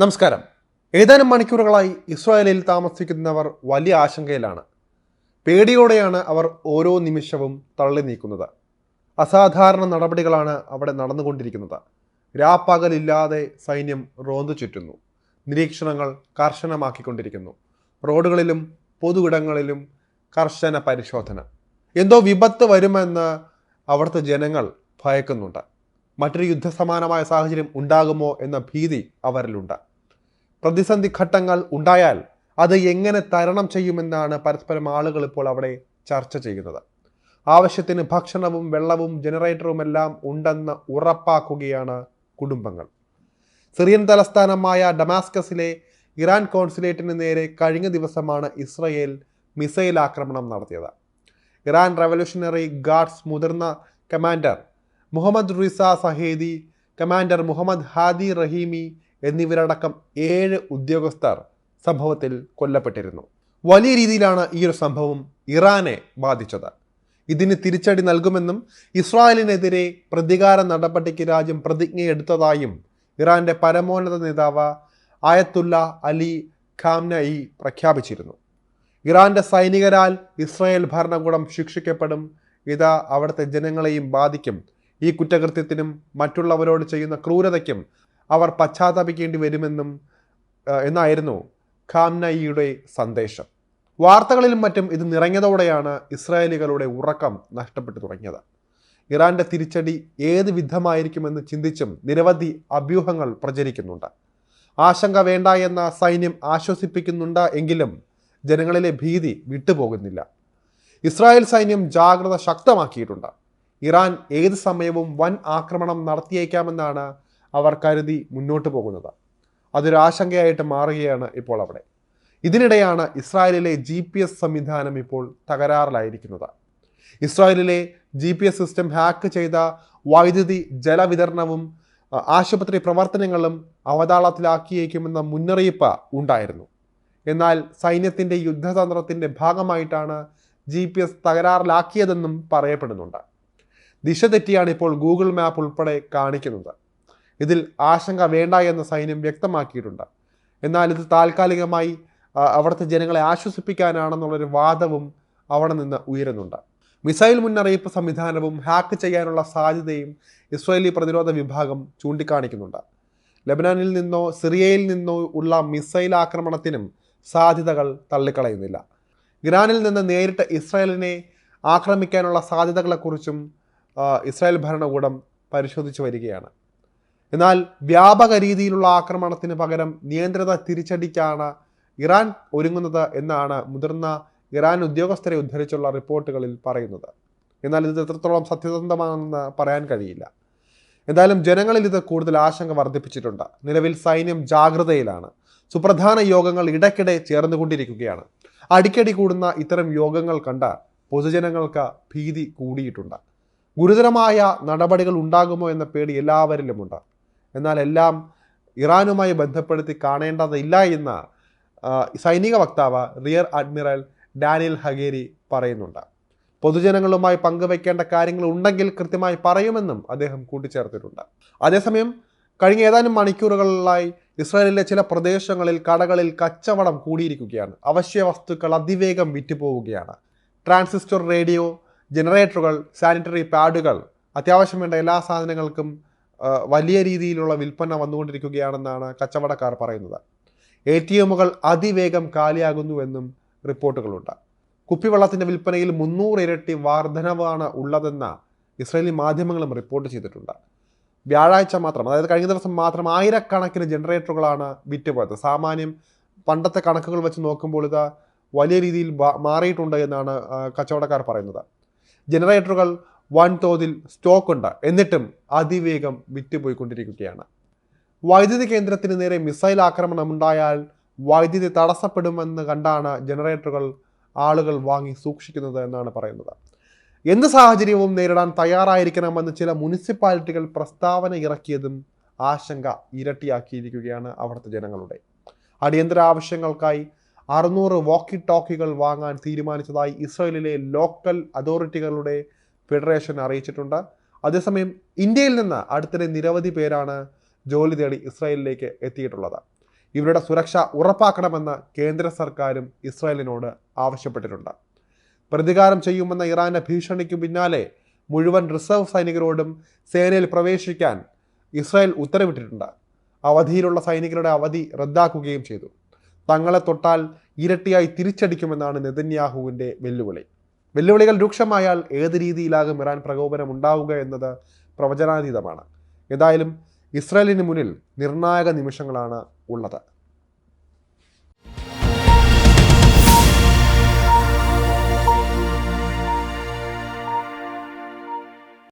നമസ്കാരം. ഏതാനും മണിക്കൂറുകളായി ഇസ്രായേലിൽ താമസിക്കുന്നവർ വലിയ ആശങ്കയിലാണ്. പേടിയോടെയാണ് അവർ ഓരോ നിമിഷവും തള്ളി നീക്കുന്നത്. അസാധാരണ നടപടികളാണ് അവിടെ നടന്നുകൊണ്ടിരിക്കുന്നത്. രാപ്പകലില്ലാതെ സൈന്യം റോന്തു ചുറ്റുന്നു. നിരീക്ഷണങ്ങൾ കർശനമാക്കിക്കൊണ്ടിരിക്കുന്നു. റോഡുകളിലും പൊതുവിടങ്ങളിലും കർശന പരിശോധന. എന്തോ വിപത്ത് വരുമെന്ന് അവിടുത്തെ ജനങ്ങൾ ഭയക്കുന്നുണ്ട്. മറ്റൊരു യുദ്ധസമാനമായ സാഹചര്യം ഉണ്ടാകുമോ എന്ന ഭീതി അവരിലുണ്ട്. പ്രതിസന്ധി ഘട്ടങ്ങൾ ഉണ്ടായാൽ അത് എങ്ങനെ തരണം ചെയ്യുമെന്നാണ് പരസ്പരം ആളുകൾ ഇപ്പോൾ അവിടെ ചർച്ച ചെയ്യുന്നത്. ആവശ്യത്തിന് ഭക്ഷണവും വെള്ളവും ജനറേറ്ററും എല്ലാം ഉണ്ടെന്ന് ഉറപ്പാക്കുകയാണ് കുടുംബങ്ങൾ. സിറിയൻ തലസ്ഥാനമായ ഡമാസ്കസിലെ ഇറാൻ കോൺസുലേറ്റിന് നേരെ കഴിഞ്ഞ ദിവസമാണ് ഇസ്രയേൽ മിസൈൽ ആക്രമണം നടത്തിയത്. ഇറാൻ റവല്യൂഷണറി ഗാർഡ്സ് മുതിർന്ന commander Mohammad Reza Zahedi commander Mohammad Hadi Rahimi എന്നിവരടക്കം ഏഴ് ഉദ്യോഗസ്ഥർ സംഭവത്തിൽ കൊല്ലപ്പെട്ടിരുന്നു. വലിയ രീതിയിലാണ് ഈ ഒരു സംഭവം ഇറാനെ ബാധിച്ചത്. ഇതിന് തിരിച്ചടി നൽകുമെന്നും ഇസ്രായേലിനെതിരെ പ്രതികാര നടപടിക്ക് രാജ്യം പ്രതിജ്ഞയെടുത്തതായും ഇറാന്റെ പരമോന്നത നേതാവ് ആയത്തുല്ല അലി ഖാംനയി പ്രഖ്യാപിച്ചിരുന്നു. ഇറാന്റെ സൈനികരാൽ ഇസ്രായേൽ ഭരണകൂടം ശിക്ഷിക്കപ്പെടും. ഇത് അവിടുത്തെ ജനങ്ങളെയും ബാധിക്കും. ഈ കുറ്റകൃത്യത്തിനും മറ്റുള്ളവരോട് ചെയ്യുന്ന ക്രൂരതയ്ക്കും അവർ പശ്ചാത്തപിക്കേണ്ടി വരുമെന്നും എന്നായിരുന്നു ഖാംനയിയുടെ സന്ദേശം. വാർത്തകളിലും മറ്റും ഇത് നിറഞ്ഞതോടെയാണ് ഇസ്രായേലികളുടെ ഉറക്കം നഷ്ടപ്പെട്ടു തുടങ്ങിയത്. ഇറാന്റെ തിരിച്ചടി ഏത് വിധമായിരിക്കുമെന്ന് ചിന്തിച്ചും നിരവധി അഭ്യൂഹങ്ങൾ പ്രചരിക്കുന്നുണ്ട്. ആശങ്ക വേണ്ട എന്ന സൈന്യം ആശ്വസിപ്പിക്കുന്നുണ്ട് എങ്കിലും ജനങ്ങളിലെ ഭീതി വിട്ടുപോകുന്നില്ല. ഇസ്രായേൽ സൈന്യം ജാഗ്രത ശക്തമാക്കിയിട്ടുണ്ട്. ഇറാൻ ഏത് സമയവും വൻ ആക്രമണം നടത്തിയേക്കാമെന്നാണ് അവർ കരുതി മുന്നോട്ട് പോകുന്നത്. അതൊരാശങ്കയായിട്ട് മാറുകയാണ് ഇപ്പോൾ അവിടെ. ഇതിനിടെയാണ് ഇസ്രായേലിലെ ജി പി എസ് സംവിധാനം ഇപ്പോൾ തകരാറിലായിരിക്കുന്നത്. ഇസ്രായേലിലെ G P S system hack ചെയ്ത വൈദ്യുതി ജലവിതരണവും ആശുപത്രി പ്രവർത്തനങ്ങളും അവതാളത്തിലാക്കിയേക്കുമെന്ന മുന്നറിയിപ്പ് ഉണ്ടായിരുന്നു. എന്നാൽ സൈന്യത്തിന്റെ യുദ്ധതന്ത്രത്തിന്റെ ഭാഗമായിട്ടാണ് ജി പി എസ് തകരാറിലാക്കിയതെന്നും പറയപ്പെടുന്നുണ്ട്. ദിശ തെറ്റിയാണ് ഇപ്പോൾ ഗൂഗിൾ മാപ്പ് ഉൾപ്പെടെ കാണിക്കുന്നത്. ഇതിൽ ആശങ്ക വേണ്ട എന്ന് സൈന്യം വ്യക്തമാക്കിയിട്ടുണ്ട്. എന്നാൽ ഇത് താൽക്കാലികമായി അവിടുത്തെ ജനങ്ങളെ ആശ്വസിപ്പിക്കാനാണെന്നുള്ളൊരു വാദവും അവിടെ നിന്ന് ഉയരുന്നുണ്ട്. മിസൈൽ മുന്നറിയിപ്പ് സംവിധാനവും ഹാക്ക് ചെയ്യാനുള്ള സാധ്യതയും ഇസ്രായേലി പ്രതിരോധ വിഭാഗം ചൂണ്ടിക്കാണിക്കുന്നുണ്ട്. ലബനാനിൽ നിന്നോ സിറിയയിൽ നിന്നോ ഉള്ള മിസൈൽ ആക്രമണത്തിനും സാധ്യതകൾ തള്ളിക്കളയുന്നില്ല. ഇറാനിൽ നിന്ന് നേരിട്ട് ഇസ്രായേലിനെ ആക്രമിക്കാനുള്ള സാധ്യതകളെക്കുറിച്ചും ഇസ്രായേൽ ഭരണകൂടം പരിശോധിച്ചു വരികയാണ്. എന്നാൽ വ്യാപക രീതിയിലുള്ള ആക്രമണത്തിന് പകരം നിയന്ത്രിത തിരിച്ചടിക്കാണ് ഇറാൻ ഒരുങ്ങുന്നത് എന്നാണ് മുതിർന്ന ഇറാൻ ഉദ്യോഗസ്ഥരെ ഉദ്ധരിച്ചുള്ള റിപ്പോർട്ടുകളിൽ പറയുന്നത്. എന്നാൽ ഇത് എത്രത്തോളം സത്യസന്ധമാണെന്ന് പറയാൻ കഴിയില്ല. എന്തായാലും ജനങ്ങളിൽ ഇത് കൂടുതൽ ആശങ്ക വർദ്ധിപ്പിച്ചിട്ടുണ്ട്. നിലവിൽ സൈന്യം ജാഗ്രതയിലാണ്. സുപ്രധാന യോഗങ്ങൾ ഇടയ്ക്കിടെ ചേർന്നുകൊണ്ടിരിക്കുകയാണ്. അടിക്കടി കൂടുന്ന ഇത്തരം യോഗങ്ങൾ കണ്ട പൊതുജനങ്ങൾക്ക് ഭീതി കൂടിയിട്ടുണ്ട്. ഗുരുതരമായ നടപടികൾ ഉണ്ടാകുമോ എന്ന പേടി എല്ലാവരിലുമുണ്ട്. എന്നാൽ എല്ലാം ഇറാനുമായി ബന്ധപ്പെടുത്തി കാണേണ്ടതില്ല എന്ന് സൈനിക വക്താവ് റിയർ അഡ്മിറൽ ഡാനിയൽ ഹഗേരി പറയുന്നുണ്ട്. പൊതുജനങ്ങളുമായി പങ്കുവയ്ക്കേണ്ട കാര്യങ്ങൾ ഉണ്ടെങ്കിൽ കൃത്യമായി പറയുമെന്നും അദ്ദേഹം കൂട്ടിച്ചേർത്തിട്ടുണ്ട്. അതേസമയം കഴിഞ്ഞ ഏതാനും മണിക്കൂറുകളിലായി ഇസ്രായേലിലെ ചില പ്രദേശങ്ങളിൽ കടകളിൽ കച്ചവടം കൂടിയിരിക്കുകയാണ്. അവശ്യ വസ്തുക്കൾ അതിവേഗം വിറ്റുപോവുകയാണ്. ട്രാൻസിസ്റ്റർ റേഡിയോ ജനറേറ്ററുകൾ സാനിറ്ററി പാഡുകൾ അത്യാവശ്യം വേണ്ട എല്ലാ സാധനങ്ങൾക്കും വലിയ രീതിയിലുള്ള വിൽപ്പന വന്നുകൊണ്ടിരിക്കുകയാണെന്നാണ് കച്ചവടക്കാർ പറയുന്നത്. എ ടി എമ്മുകൾ അതിവേഗം കാലിയാകുന്നുവെന്നും റിപ്പോർട്ടുകളുണ്ട്. കുപ്പിവെള്ളത്തിന്റെ വിൽപ്പനയിൽ മുന്നൂറ് ഇരട്ടി വർധനവാണ് ഉള്ളതെന്ന് ഇസ്രയേലി മാധ്യമങ്ങളും റിപ്പോർട്ട് ചെയ്തിട്ടുണ്ട്. വ്യാഴാഴ്ച മാത്രം അതായത് കഴിഞ്ഞ ദിവസം മാത്രം ആയിരക്കണക്കിന് ജനറേറ്ററുകളാണ് വിറ്റുപോയത്. സാമാന്യം പണ്ടത്തെ കണക്കുകൾ വെച്ച് നോക്കുമ്പോൾ ഇത് വലിയ രീതിയിൽ മാറിയിട്ടുണ്ട് എന്നാണ് കച്ചവടക്കാർ പറയുന്നത്. ജനറേറ്ററുകൾ വൻതോതിൽ സ്റ്റോക്ക് ഉണ്ട്. എന്നിട്ടും അതിവേഗം വിറ്റുപോയിക്കൊണ്ടിരിക്കുകയാണ്. വൈദ്യുതി കേന്ദ്രത്തിന് നേരെ മിസൈൽ ആക്രമണം ഉണ്ടായാൽ വൈദ്യുതി തടസ്സപ്പെടുമെന്ന് കണ്ടാണ് ജനറേറ്ററുകൾ ആളുകൾ വാങ്ങി സൂക്ഷിക്കുന്നത് എന്നാണ് പറയുന്നത്. എന്ത് സാഹചര്യവും നേരിടാൻ തയ്യാറായിരിക്കണമെന്ന് ചില മുനിസിപ്പാലിറ്റികൾ പ്രസ്താവന ഇറക്കിയതും ആശങ്ക ഇരട്ടിയാക്കിയിരിക്കുകയാണ് അവിടുത്തെ ജനങ്ങളുടെ. അടിയന്തര ആവശ്യങ്ങൾക്കായി അറുന്നൂറ് വാക്കി ടോക്കികൾ വാങ്ങാൻ തീരുമാനിച്ചതായി ഇസ്രയേലിലെ ലോക്കൽ അതോറിറ്റികളുടെ ഫെഡറേഷൻ അറിയിച്ചിട്ടുണ്ട്. അതേസമയം ഇന്ത്യയിൽ നിന്ന് അടുത്തിടെ നിരവധി പേരാണ് ജോലി തേടി ഇസ്രായേലിലേക്ക് എത്തിയിട്ടുള്ളത്. ഇവരുടെ സുരക്ഷ ഉറപ്പാക്കണമെന്ന് കേന്ദ്ര സർക്കാരും ഇസ്രായേലിനോട് ആവശ്യപ്പെട്ടിട്ടുണ്ട്. പ്രതികാരം ചെയ്യുമെന്ന ഇറാന്റെ ഭീഷണിക്ക് പിന്നാലെ മുഴുവൻ റിസർവ് സൈനികരോടും സേനയിൽ പ്രവേശിക്കാൻ ഇസ്രായേൽ ഉത്തരവിട്ടിട്ടുണ്ട്. അവധിയിലുള്ള സൈനികരുടെ അവധി റദ്ദാക്കുകയും ചെയ്തു. തങ്ങളെ തൊട്ടാൽ ഇരട്ടിയായി തിരിച്ചടിക്കുമെന്നാണ് നെതന്യാഹുവിന്റെ വെല്ലുവിളി. വെല്ലുവിളികൾ രൂക്ഷമായാൽ ഏത് രീതിയിലാകും ഇറാൻ പ്രകോപനം ഉണ്ടാവുക എന്നത് പ്രവചനാതീതമാണ്. ഏതായാലും ഇസ്രായേലിന് മുന്നിൽ നിർണായക നിമിഷങ്ങളാണ് ഉള്ളത്.